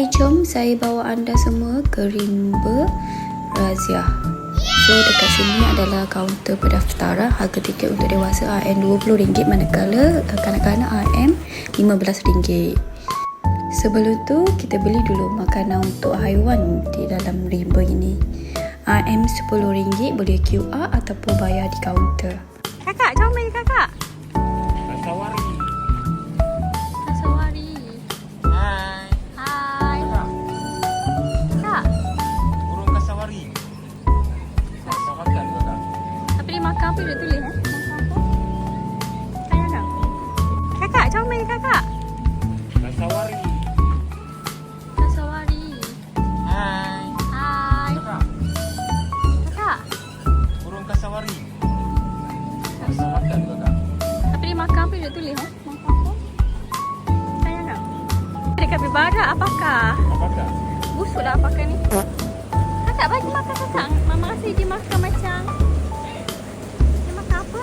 Hai, jom saya bawa anda semua ke rimba razia. So, dekat sini adalah kaunter pendaftaran. Harga tiket untuk dewasa RM20 manakala eh, kanak-kanak RM15. Sebelum tu, kita beli dulu makanan untuk haiwan di dalam rimba ini. RM10 boleh QR ataupun bayar di kaunter. Kakak, comel kakak. Makan apa dia tulis eh? Makan apa? Tanya dong. Ada kapibara apakah? Apakah? Busuklah apakah ni. Kakak bagi makan kakak. Mama rasa dia makan macam dia makan apa?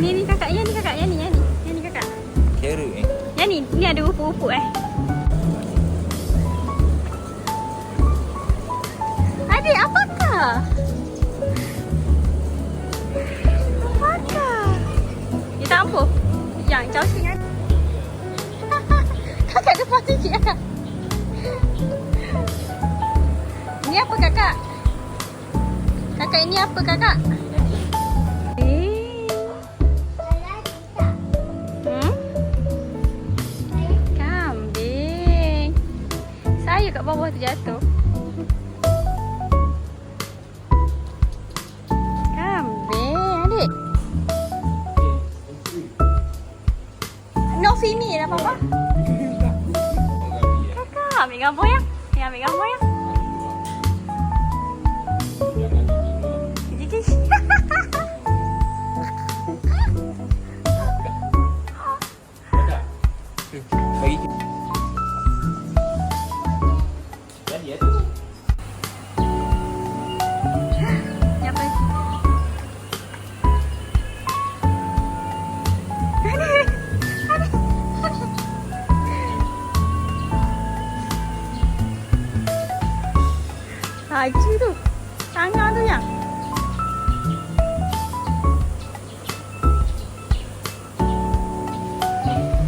Ni ni kakak, yang ni kakak, yang ni, yang ni. Yang ni kakak. Carrot eh. Yang ni, ni ada rupa-rupa eh. Adik, apakah? Apakah? Yang jauh sini. kakak depan sikit kakak. Ini apa kakak? Kakak ini apa kakak? Eh. Hmm? Kambing. Saya kat bawah terjatuh. No female apa apa? Kakak, ambil gambar ya. Ya, ambil gambar ya. Bagi. Haji tu. Tangan tu yang.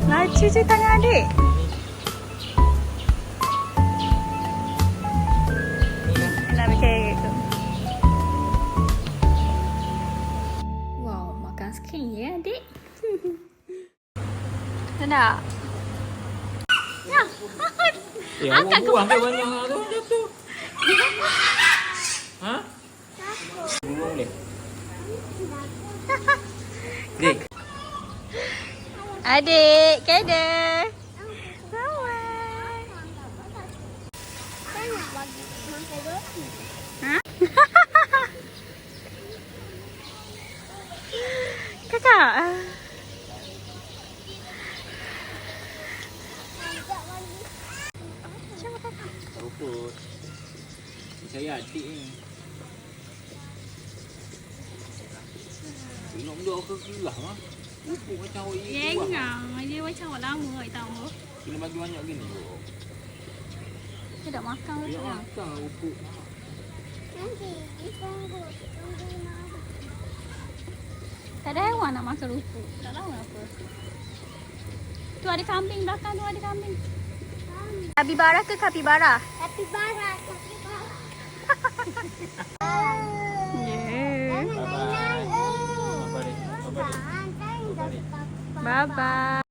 Laju je tangan adik. Wow, makan sikit ya, adik. Sedap. Ya. Ya, Angkat buang ke banyak tu jatuh. Ha? Burung boleh. Dik. Adik. Bawai. Ha? Kakak. Macam kakak. Tak ruput. Saya adik ni. Tengok benda ke kelah mah. Ruput macam awak Dia ingat. Dia macam awak lama awak tahu. Kena bagi banyak gini. Dia dah makan Dia macam mana? makan ruput. Tak ada haiwan nak makan rumput. Tak tahu apa. Tu ada kambing belakang tu ada kambing. Kapibara ke? Kapibara, kapibara. Yeah. Bye-bye. Bye-bye. Bye-bye. Bye bye.